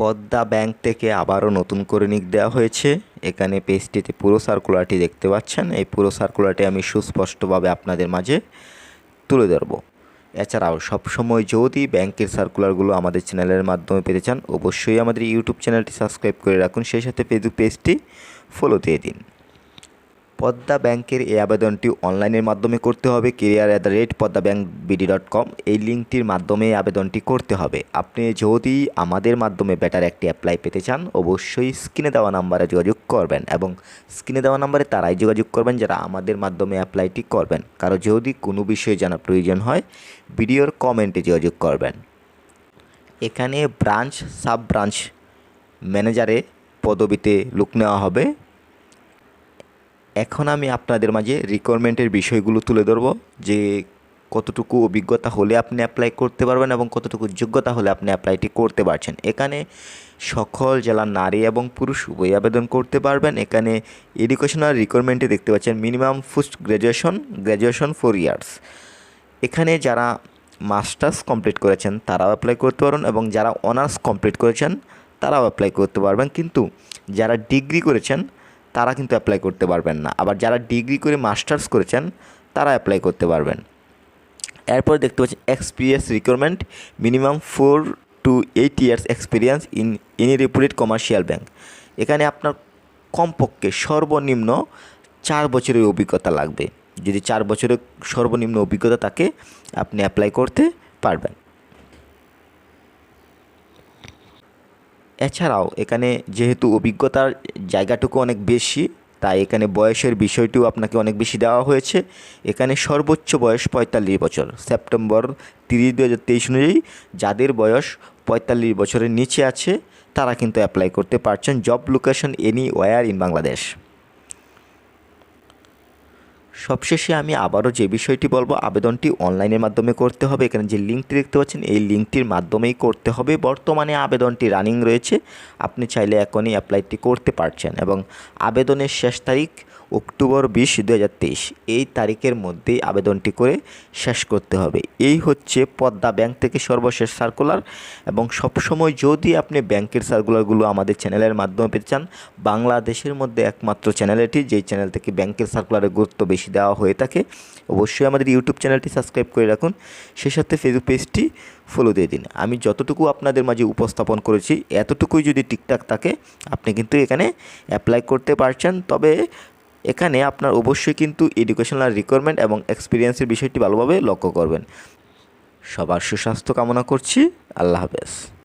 Padma bank থেকে আবারও নতুন করে নিক দেওয়া হয়েছে। এখানে পেজটিতে পুরো সার্কুলারটি দেখতে পাচ্ছেন। এই পুরো সার্কুলারটি আমি সুস্পষ্টভাবে আপনাদের মাঝে তুলে ধরব। এছাড়াও সবসময় যদি ব্যাংকের সার্কুলারগুলো আমাদের চ্যানেলের মাধ্যমে পেতে চান, অবশ্যই আমাদের ইউটিউব চ্যানেলটি সাবস্ক্রাইব করে রাখুন। সেই সাথে ফেসবুক পেজটি ফলো দিয়ে দিন। পদ্মা ব্যাংকের এই আবেদনটি অনলাইনের মাধ্যমে করতে হবে। Career at the rate Padma bank BD dot com এই লিঙ্কটির মাধ্যমে আবেদনটি করতে হবে। আপনি যদি আমাদের মাধ্যমে বেটার একটি অ্যাপ্লাই পেতে চান, অবশ্যই স্ক্রিনে দেওয়া নাম্বারে যোগাযোগ করবেন এবং স্ক্রিনে দেওয়া নাম্বারে তারাই যোগাযোগ করবেন যারা আমাদের মাধ্যমে অ্যাপ্লাইটি করবেন। কারও যদি কোনো বিষয়ে জানার প্রয়োজন হয়, ভিডিওর কমেন্টে যোগাযোগ করবেন। এখানে ব্রাঞ্চ সাব ব্রাঞ্চ ম্যানেজারে পদবিতে লোক নেওয়া হবে। এখন আমি আপনাদের মাঝে রিকোয়ারমেন্টের বিষয়গুলো তুলে ধরবো, যে কতটুকু অভিজ্ঞতা হলে আপনি অ্যাপ্লাই করতে পারবেন এবং কতটুকু যোগ্যতা হলে আপনি অ্যাপ্লাইটি করতে পারছেন। এখানে সকল জেলার নারী এবং পুরুষ উভয় আবেদন করতে পারবেন। এখানে এডুকেশনাল রিকোয়ারমেন্টে দেখতে পাচ্ছেন minimum post graduation graduation four years এখানে যারা মাস্টার্স কমপ্লিট করেছেন, তারাও অ্যাপ্লাই করতে পারবেন এবং যারা অনার্স কমপ্লিট করেছেন, তারাও অ্যাপ্লাই করতে পারবেন। কিন্তু যারা ডিগ্রি করেছেন তারা কিন্তু অ্যাপ্লাই করতে পারবেন না। আবার যারা ডিগ্রি করে মাস্টার্স করেছেন, তারা অ্যাপ্লাই করতে পারবেন। এরপর দেখতে পাচ্ছি experience requirement minimum four to eight years experience in any reputed commercial bank এখানে আপনার কমপক্ষে সর্বনিম্ন চার বছরের অভিজ্ঞতা লাগবে। যদি চার বছরের সর্বনিম্ন অভিজ্ঞতা থাকে, আপনি অ্যাপ্লাই করতে পারবেন। এছাড়াও এখানে যেহেতু অভিজ্ঞতার জায়গাটুকু অনেক বেশি, তাই এখানে বয়সের বিষয়টিও আপনাকে অনেক বেশি দেওয়া হয়েছে। এখানে সর্বোচ্চ বয়স পঁয়তাল্লিশ বছর, সেপ্টেম্বর তিরিশ দু হাজার তেইশ অনুযায়ী যাদের বয়স পঁয়তাল্লিশ বছরের নিচে আছে, তারা কিন্তু অ্যাপ্লাই করতে পারছেন। Job location anywhere in Bangladesh সবশেষে আমি আবারও যে বিষয়টি বলব, আবেদনটি অনলাইনের মাধ্যমে করতে হবে। এখানে যে লিঙ্কটি দেখতে পাচ্ছেন, এই লিঙ্কটির মাধ্যমেই করতে হবে। বর্তমানে আবেদনটি রানিং রয়েছে। আপনি চাইলে এখনই অ্যাপ্লাইটি করতে পারছেন এবং আবেদনের শেষ তারিখ অক্টোবর বিশ দু এই তারিখের মধ্যেই আবেদনটি করে শেষ করতে হবে। এই হচ্ছে পদ্মা ব্যাংক থেকে সর্বশেষ সার্কুলার এবং সবসময় যদি আপনি ব্যাংকের সার্কুলারগুলো আমাদের চ্যানেলের মাধ্যমে পেতে চান, বাংলাদেশের মধ্যে একমাত্র চ্যানেল এটি যেই চ্যানেল থেকে ব্যাংকের সার্কুলারের গুরুত্ব বেশি দেওয়া হয়ে থাকে, অবশ্যই আমাদের ইউটিউব চ্যানেলটি সাবস্ক্রাইব করে রাখুন। সেই সাথে ফেসবুক পেজটি ফলো দিয়ে দিন। আমি যতটুকু আপনাদের মাঝে উপস্থাপন করেছি, এতটুকুই যদি ঠিকঠাক থাকে, আপনি কিন্তু এখানে অ্যাপ্লাই করতে পারছেন। তবে এখানে আপনার অবশ্যই কিন্তু এডুকেশনাল রিকোয়ারমেন্ট এবং এক্সপিরিয়েন্সের বিষয়টি ভালোভাবে লক্ষ্য করবেন। সবার সুস্বাস্থ্য কামনা করছি। আল্লাহ হাফেজ।